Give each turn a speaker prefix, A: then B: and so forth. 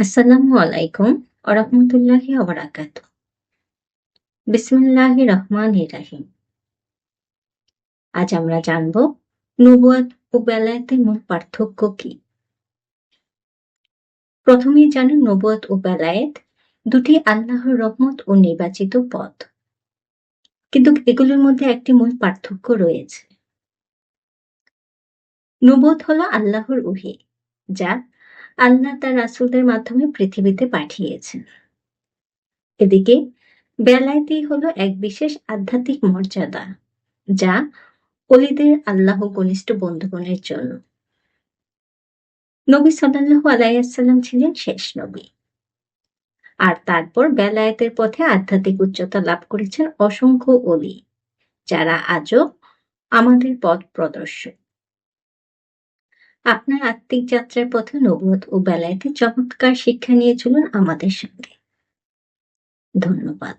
A: আসসালামু আলাইকুম ওরহমতুল্লাহি ওবরাকাত বিসমিল্লাহি রহমান রাহিম। আজ আমরা জানব নবুয়াত ও বেলায়েতের মূল পার্থক্য কি? প্রথমেই জানুন নবুয়াত ও বেলায়েত দুটি আল্লাহর রহমত ও নির্বাচিত পথ। কিন্তু এগুলোর মধ্যে একটি মূল পার্থক্য রয়েছে। নবুয়ত হলো আল্লাহর উহি যা আল্লাহ তার রাসূলদের মাধ্যমে পৃথিবীতে পাঠিয়েছেন। এদিকে, বেলায়েতি হলো এক বিশেষ আধ্যাত্মিক মর্যাদা, যা অলিদের আল্লাহ ঘনিষ্ঠ বন্ধুগণের জন্য। নবী সাল্লাল্লাহু আলাইসাল্লাম ছিলেন শেষ নবী। আর তারপর বেলায়েতের পথে আধ্যাত্মিক উচ্চতা লাভ করেছেন অসংখ্য অলি, যারা আজও আমাদের পথ প্রদর্শক। আপনার আত্মিক যাত্রার পথে নবুয়ত ও বেলায়েতে চমৎকার শিক্ষা নিয়ে চলুন আমাদের সঙ্গে। ধন্যবাদ।